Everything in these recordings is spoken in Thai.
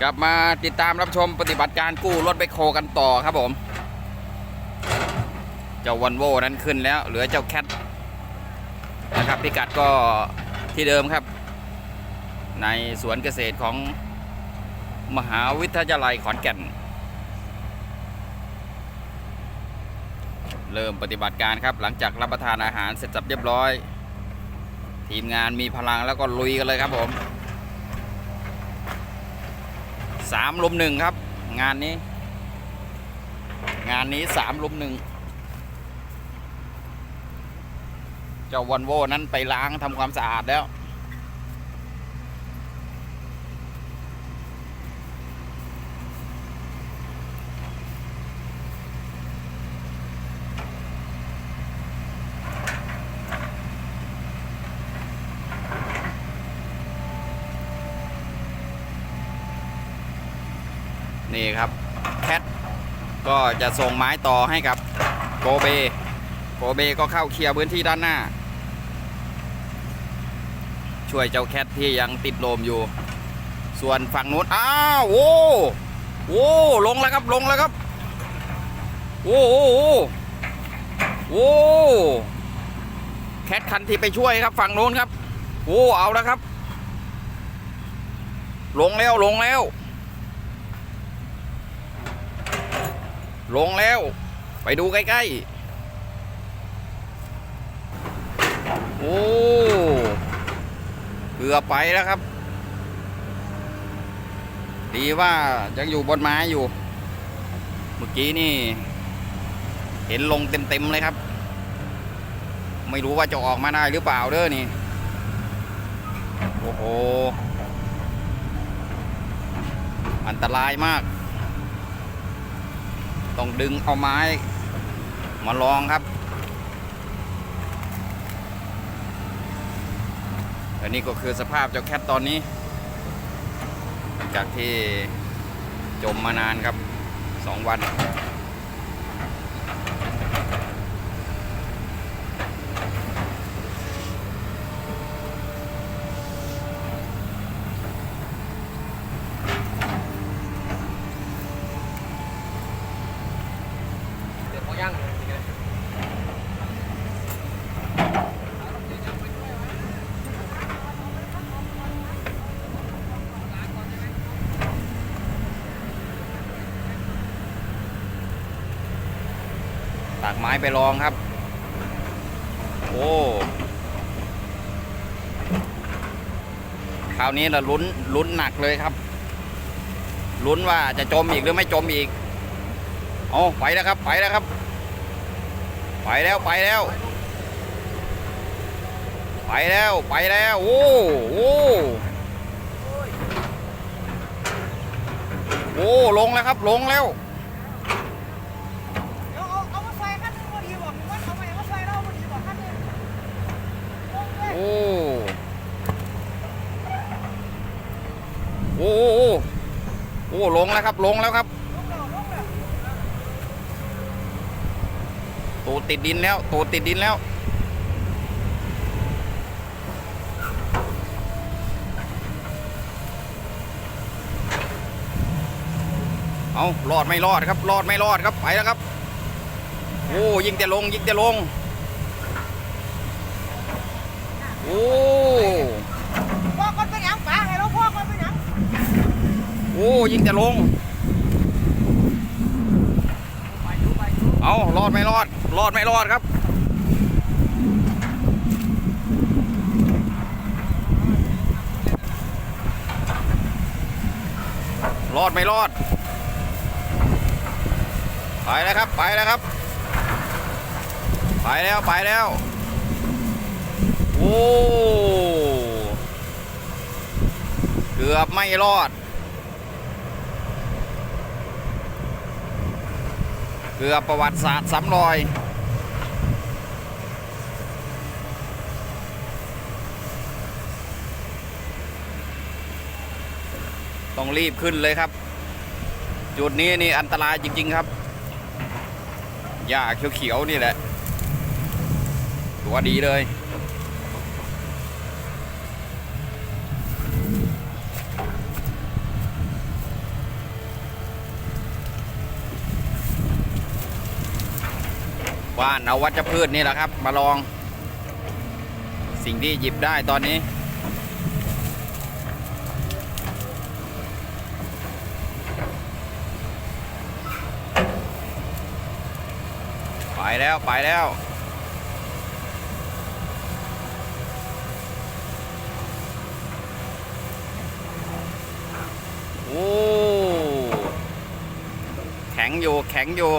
กลับมาติดตามรับชมปฏิบัติการกู้รถไปโคกันต่อครับผม เจ้าวันโวนั้นขึ้นแล้ว เหลือเจ้าแคทนะครับพิกัดก็ที่เดิมครับ ในสวนเกษตรของมหาวิทยาลัยขอนแก่น เริ่มปฏิบัติการครับหลังจากรับประทานอาหารเสร็จสับเรียบร้อย ทีมงานมีพลังแล้วก็ลุยกันเลยครับผม สามลมหนึ่งครับ งานนี้ งานนี้สามลมหนึ่งเจ้าวันโวนั้นไปล้างทำความสะอาดแล้ว นี่ครับแคทก็จะส่งไม้ต่อให้กับโกเบโกเบก็เข้าเคลียร์พื้นที่ด้านหน้า ช่วยเจ้าแคทที่ยังติดโลมอยู่ ส่วนฝั่งนู้นอ้าวโอ้โอ้ลงแล้วครับลงแล้วครับโอ้โอ้โอ้โอ้แคทคันที่ไปช่วยครับฝั่งนู้นครับโอ้เอาแล้วครับ ลงแล้วลงแล้ว ลงแล้ว ไปดูใกล้ๆ โอ้ เกือบไปแล้วครับ ดีว่ายังอยู่บนไม้อยู่ เมื่อกี้นี่ เห็นลงเต็มๆเลยครับ ไม่รู้ว่าจะออกมาได้หรือเปล่าเด้อนี่ โอ้โห อันตรายมาก ต้องดึงเอาไม้มาลองครับอันนี้ก็คือสภาพเจ้าแคทตอนนี้ จากที่จมมานานครับสองวัน เดี๋ยวพอย่างยังไง ตาก ไม้ไปลองครับ โอ้คราวนี้เราลุ้นลุ้นหนักเลยครับลุ้นว่าจะจมอีกหรือไม่จมอีกเอาไปแล้วครับ ไปแล้วครับ ไปแล้วไปแล้ว ไปแล้วไปแล้วโอ้โอ้โอ้ลงแล้วครับลงแล้ว เดี๋ยวเอาเอามาใส่ขั้นหนึงพอดีบอกว่าเอาไปเอามาใส่เราพอดีบอกขั้นหนึงลงเลย โอ้ โอ้โอ้โอ้โอ้ลงแล้วครับ ลงแล้วครับ ตูติดดินแล้ว ตูติดดินแล้ว เอารอดไม่รอดครับ รอดไม่รอดครับ ไปแล้วครับ โอ้ยิงแต่ลง ยิงแต่ลง โอ้คนเป็นหยังป๋าให้เราพ่อคนเป็นหยัง โอ้ยิงแต่ลง เอารอดไม่รอด รอดไม่รอดครับ รอดไม่รอด ไปแล้วครับ ไปแล้วครับ ไปแล้วไปแล้ว โอ้ เกือบไม่รอด เกือประวัติศาสตร์สำรอย ต้องรีบขึ้นเลยครับ จุดนี้นี่อันตรายจริง ๆ ครับหญ้าเขียวๆนี่แหละ ตัวดีเลย ว่านเอาวัชพืชนี่แหละครับ มาลอง สิ่งที่หยิบได้ตอนนี้ ไปแล้วไปแล้วโอ้แข็งอยู่แข็งอยู่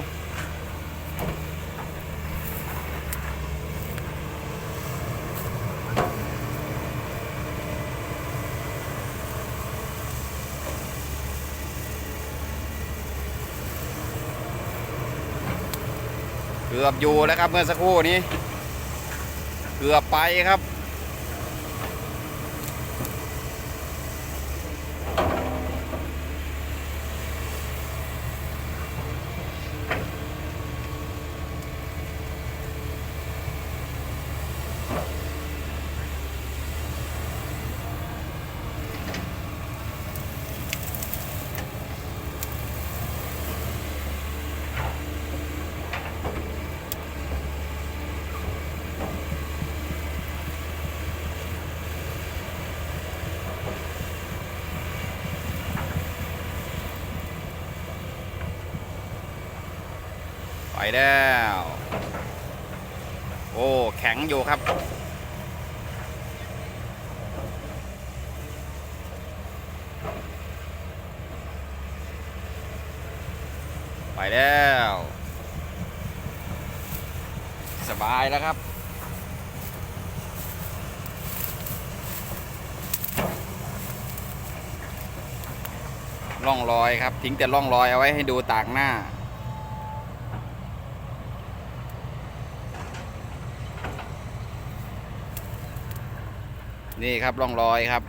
เกือบอยู่แล้วครับเมื่อสักครู่นี้ เกือบไปครับ ไปแล้ว โอ้ แข็งอยู่ครับ ไปแล้ว สบายแล้วครับร่องรอยครับ ทิ้งแต่ร่องรอยเอาไว้ให้ดูต่างหน้า นี่ครับร่องรอยครับ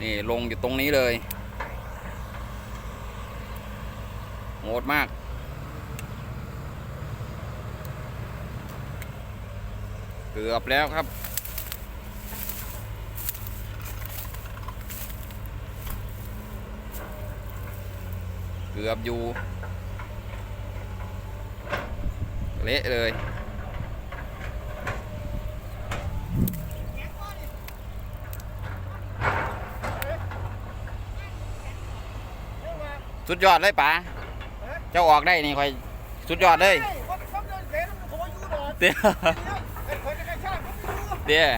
นี่ลงอยู่ตรงนี้เลยโหดมากเกือบแล้วครับ เกือบอยู่ เละเลย สุดยอดเลยป๋าเจ้าออกได้นี่ค่อยสุดยอดเลยคนคนเดินเสนมันเขาว่าอยู่ดอกเดี๋ยวไอ้คนจะใกล้ชาติเขาไม่รู้เดี๋ยว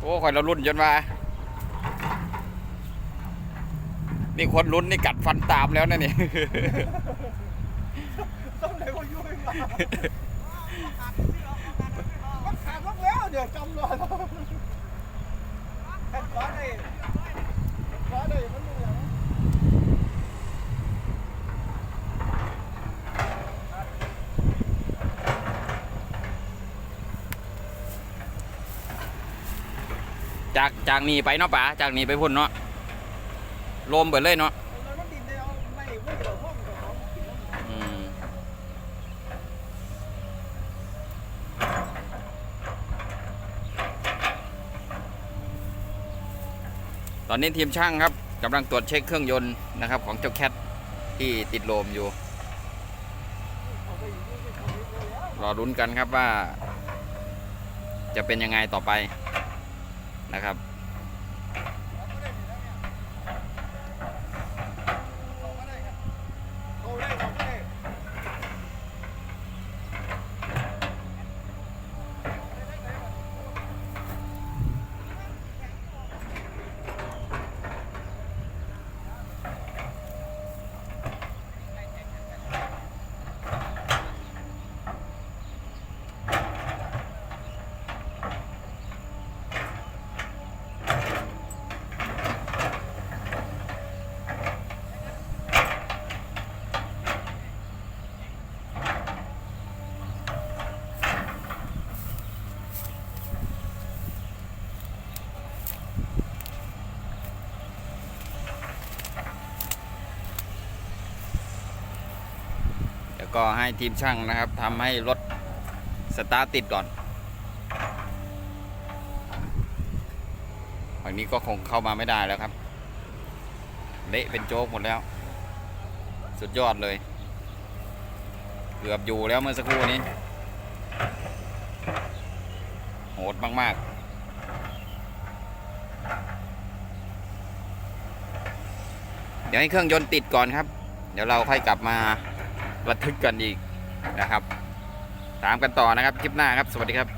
โอ้ค่อยเรารุ่นจนมานี่คนลุ้นนี่กัดฟันตามแล้วนะนี่ต้องไหนว่าอยู่ไม่มามันขาดลงแล้วเดี๋ยวจำเลยแค่ขวาได้ขวาได้มันอยู่อย่าง จากจากนี่ไปเนาะป๋าจากนี่ไปพุ่นเนาะลมเบิดเลยเนาะตอนนี้ทีมช่างครับกำลังตรวจเช็คเครื่องยนต์นะครับ ของเจ้าแคทที่ติดโลมอยู่ รอรุ้นกันครับว่า จะเป็นยังไงต่อไป นะครับ ก็ให้ทีมช่างนะครับทำให้รถสตาร์ทติดก่อนฝั่งนี้ก็คงเข้ามาไม่ได้แล้วครับ เละเป็นโจ๊กหมดแล้ว สุดยอดเลย เกือบอยู่แล้วเมื่อสักครู่นี้ โหดมาก ๆเดี๋ยวให้เครื่องยนต์ติดก่อนครับ เดี๋ยวเราค่อยกลับมา ระทึกกันอีกนะครับ ตามกันต่อนะครับคลิปหน้าครับ สวัสดีครับ